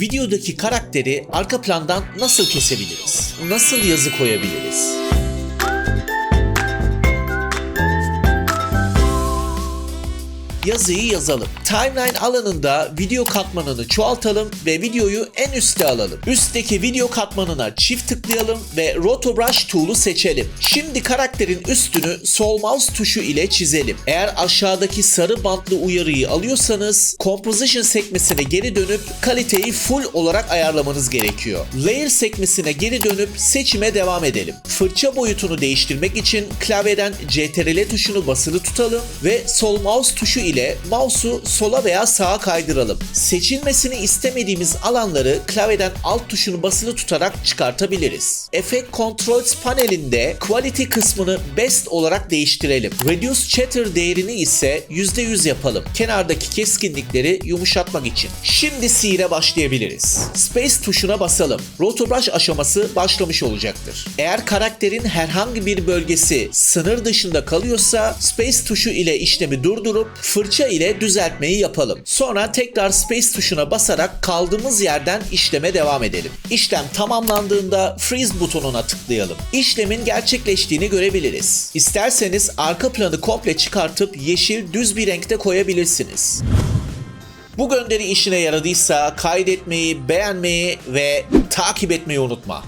Videodaki karakteri arka plandan nasıl kesebiliriz? Nasıl yazı koyabiliriz? Yazıyı yazalım. Timeline alanında video katmanını çoğaltalım ve videoyu en üste alalım. Üstteki video katmanına çift tıklayalım ve Roto Brush tool'u seçelim. Şimdi karakterin üstünü sol mouse tuşu ile çizelim. Eğer aşağıdaki sarı bantlı uyarıyı alıyorsanız Composition sekmesine geri dönüp kaliteyi full olarak ayarlamanız gerekiyor. Layer sekmesine geri dönüp seçime devam edelim. Fırça boyutunu değiştirmek için klavyeden CTRL tuşunu basılı tutalım ve sol mouse tuşu ile mouse'u sola veya sağa kaydıralım. Seçilmesini istemediğimiz alanları klavyeden alt tuşunu basılı tutarak çıkartabiliriz. Effect Controls panelinde Quality kısmını Best olarak değiştirelim. Reduce Chatter değerini ise %100 yapalım. Kenardaki keskinlikleri yumuşatmak için. Şimdi sihire başlayabiliriz. Space tuşuna basalım. Rotobrush aşaması başlamış olacaktır. Eğer karakterin herhangi bir bölgesi sınır dışında kalıyorsa Space tuşu ile işlemi durdurup fırça ile düzeltmeyi yapalım. Sonra tekrar Space tuşuna basarak kaldığımız yerden işleme devam edelim. İşlem tamamlandığında Freeze butonuna tıklayalım. İşlemin gerçekleştiğini görebiliriz. İsterseniz arka planı komple çıkartıp yeşil düz bir renkte koyabilirsiniz. Bu gönderi işine yaradıysa kaydetmeyi, beğenmeyi ve takip etmeyi unutma.